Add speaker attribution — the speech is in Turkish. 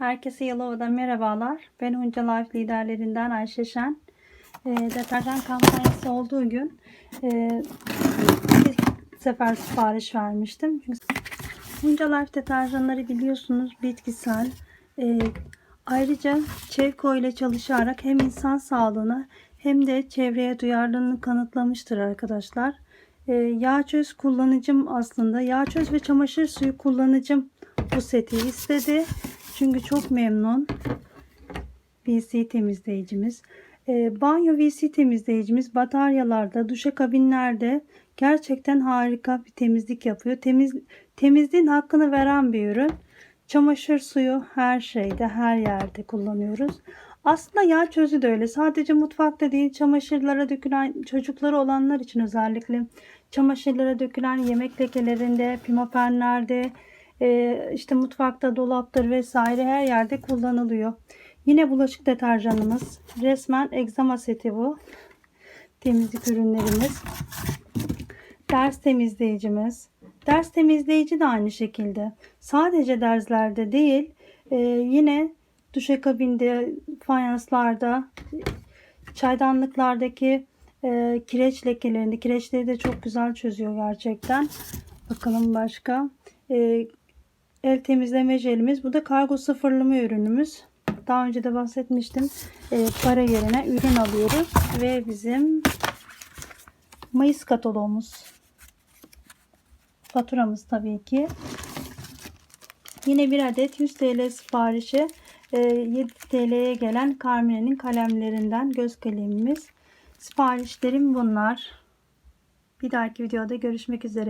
Speaker 1: Herkese Yalova'dan merhabalar. Ben Hunca Life liderlerinden Ayşe Şen. E, deterjan kampanyası olduğu gün e, bir sefer sipariş vermiştim. Çünkü Hunca Life deterjanları biliyorsunuz bitkisel. E, ayrıca Çevko ile çalışarak hem insan sağlığına hem de çevreye duyarlılığını kanıtlamıştır arkadaşlar. E, yağ çöz kullanıcım aslında. Yağ çöz ve çamaşır suyu kullanıcım bu seti istedi. Çünkü çok memnun. VC temizleyicimiz. E, banyo VC temizleyicimiz bataryalarda, duşakabinlerde gerçekten harika bir temizlik yapıyor. Temiz, temizliğin hakkını veren bir ürün. Çamaşır suyu her şeyde, her yerde kullanıyoruz. Aslında yağ çözü de öyle. Sadece mutfakta değil, çamaşırlara dökülen çocukları olanlar için özellikle çamaşırlara dökülen yemek lekelerinde, pimapenlerde, e, işte mutfakta, dolaptır vesaire her yerde kullanılıyor. Yine bulaşık deterjanımız. Resmen egzama seti bu. Temizlik ürünlerimiz. Ders temizleyicimiz. Ders temizleyici de aynı şekilde. Sadece derslerde değil, e, yine duşakabinde, fayanslarda, çaydanlıklardaki e, kireç lekelerinde, kireçleri de çok güzel çözüyor gerçekten. Bakalım başka. E, el temizleme jelimiz. Bu da kargo sıfırlama ürünümüz. Daha önce de bahsetmiştim. E, para yerine ürün alıyoruz. Ve bizim Mayıs kataloğumuz. Faturamız tabii ki. Yine bir adet 100 TL siparişi. E, 7 TL'ye gelen Carmine'nin kalemlerinden göz kalemimiz. Siparişlerim bunlar. Bir dahaki videoda görüşmek üzere.